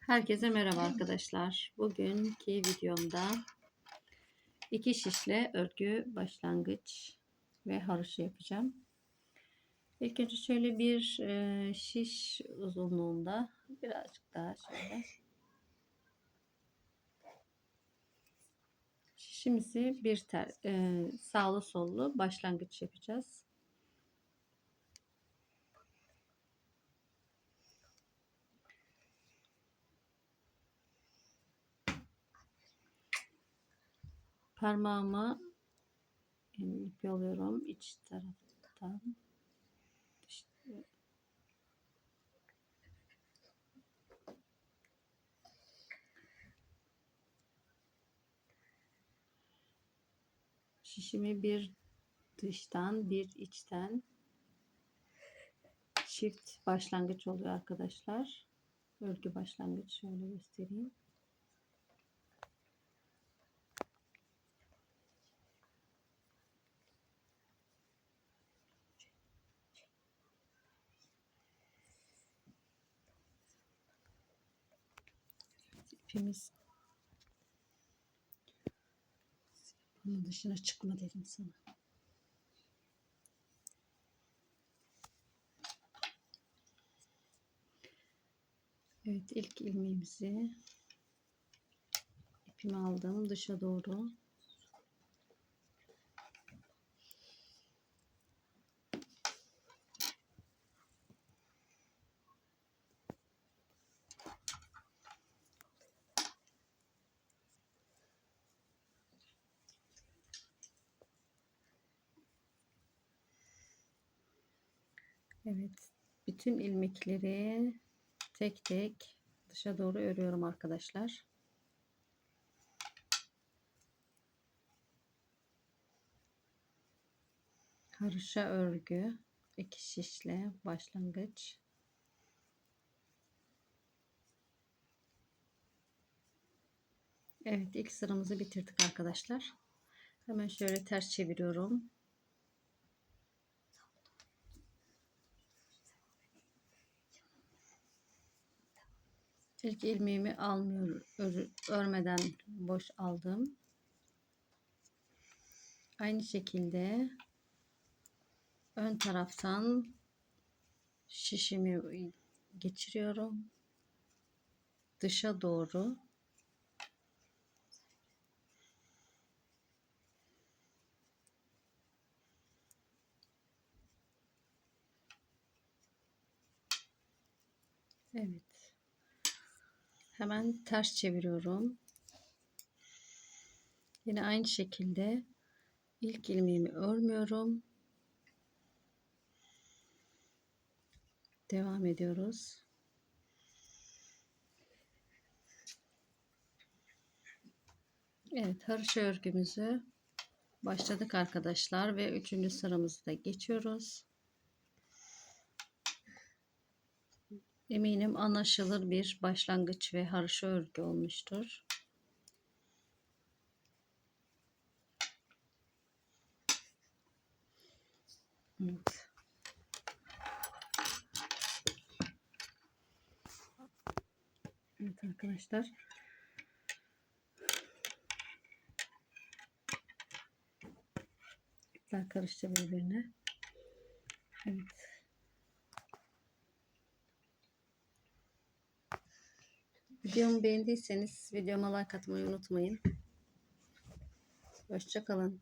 Herkese merhaba arkadaşlar. Bugünkü videomda iki şişle örgü başlangıç ve haroşa yapacağım. İlk önce şöyle bir e, şiş uzunluğunda birazcık daha şöyle şişimizi bir ter, e, sağlı sollu başlangıç yapacağız. Parmağımı yani ip alıyorum iç taraftan. İşte şişimi bir dıştan bir içten çift başlangıç oluyor arkadaşlar. Örgü başlangıç şöyle göstereyim ipimiz bunun dışına çıkma dedim sana. Evet ilk ilmeğimizi ipimi aldım dışa doğru Evet, bütün ilmekleri tek tek dışa doğru örüyorum arkadaşlar. Karışa örgü, iki şişle başlangıç. Evet, ilk sıramızı bitirdik arkadaşlar. Hemen şöyle ters çeviriyorum. İlk ilmeğimi almıyorum. Ör, örmeden boş aldım. Aynı şekilde ön taraftan şişimi geçiriyorum. Dışa doğru. Evet. Hemen ters çeviriyorum. Yine aynı şekilde ilk ilmeğimi örmüyorum. Devam ediyoruz. Evet, haroşa örgümüzü başladık arkadaşlar ve üçüncü sıramızı da geçiyoruz. Eminim anlaşılır bir başlangıç ve haroşa örgü olmuştur. Evet. Evet arkadaşlar. İpler karıştı birbirine. Evet. Videomu beğendiyseniz videoma like atmayı unutmayın. Hoşçakalın.